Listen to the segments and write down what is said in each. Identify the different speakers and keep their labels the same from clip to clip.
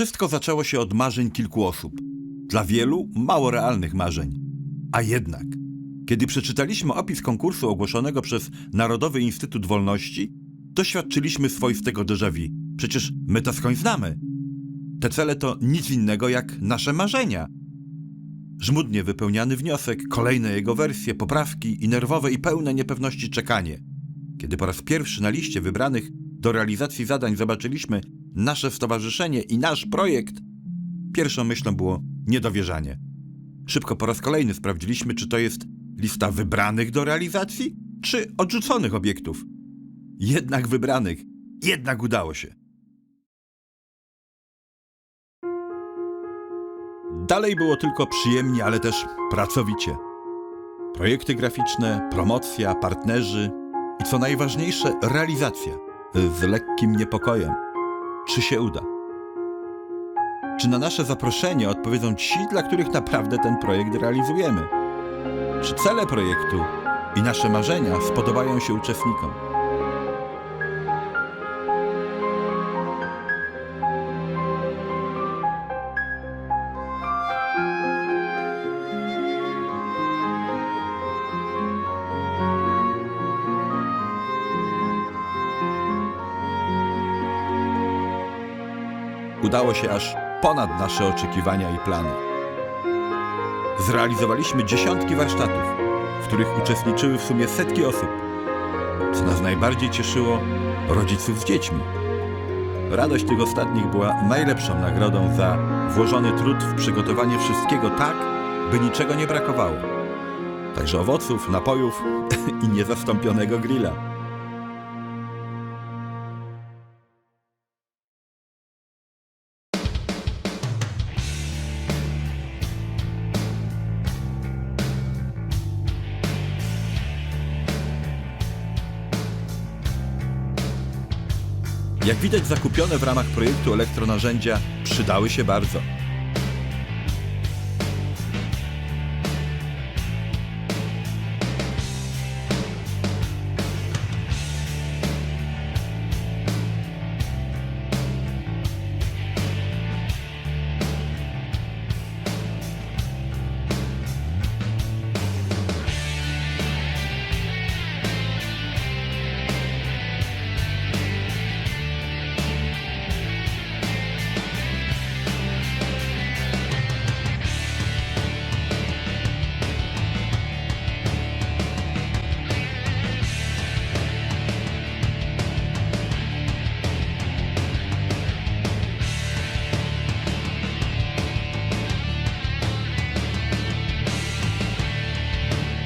Speaker 1: Wszystko zaczęło się od marzeń kilku osób. Dla wielu mało realnych marzeń. A jednak, kiedy przeczytaliśmy opis konkursu ogłoszonego przez Narodowy Instytut Wolności, doświadczyliśmy swoistego déjà vu. Przecież my to skądś znamy. Te cele to nic innego jak nasze marzenia. Żmudnie wypełniany wniosek, kolejne jego wersje, poprawki i nerwowe i pełne niepewności czekanie. Kiedy po raz pierwszy na liście wybranych do realizacji zadań zobaczyliśmy nasze stowarzyszenie i nasz projekt, pierwszą myślą było niedowierzanie. Szybko po raz kolejny sprawdziliśmy, czy to jest lista wybranych do realizacji, czy odrzuconych obiektów. Jednak wybranych, jednak udało się. Dalej było tylko przyjemnie, ale też pracowicie. Projekty graficzne, promocja, partnerzy i co najważniejsze, realizacja z lekkim niepokojem. Czy się uda? Czy na nasze zaproszenie odpowiedzą ci, dla których naprawdę ten projekt realizujemy? Czy cele projektu i nasze marzenia spodobają się uczestnikom? Udało się aż ponad nasze oczekiwania i plany. Zrealizowaliśmy dziesiątki warsztatów, w których uczestniczyły w sumie setki osób. Co nas najbardziej cieszyło, rodziców z dziećmi. Radość tych ostatnich była najlepszą nagrodą za włożony trud w przygotowanie wszystkiego tak, by niczego nie brakowało. Także owoców, napojów i niezastąpionego grilla. Jak widać, zakupione w ramach projektu elektronarzędzia przydały się bardzo.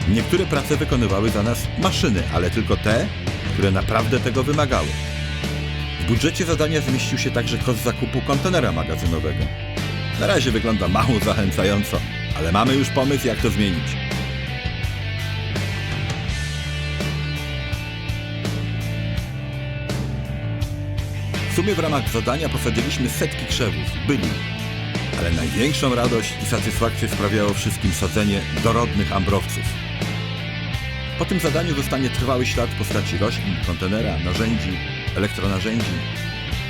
Speaker 1: Niektóre prace wykonywały za nas maszyny, ale tylko te, które naprawdę tego wymagały. W budżecie zadania zmieścił się także koszt zakupu kontenera magazynowego. Na razie wygląda mało zachęcająco, ale mamy już pomysł, jak to zmienić. W sumie w ramach zadania posadziliśmy setki krzewów, byli, ale największą radość i satysfakcję sprawiało wszystkim sadzenie dorodnych ambrowców. Po tym zadaniu zostanie trwały ślad w postaci roślin, kontenera, narzędzi, elektronarzędzi.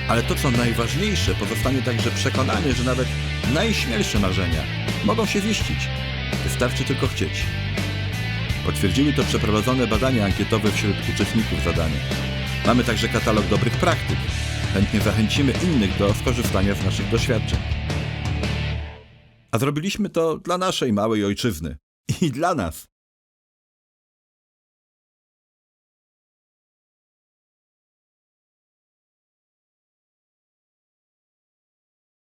Speaker 1: Ale to, co najważniejsze, pozostanie także przekonanie, że nawet najśmielsze marzenia mogą się ziścić. Wystarczy tylko chcieć. Potwierdziły to przeprowadzone badania ankietowe wśród uczestników zadania. Mamy także katalog dobrych praktyk. Chętnie zachęcimy innych do skorzystania z naszych doświadczeń. A zrobiliśmy to dla naszej małej ojczyzny. I dla nas.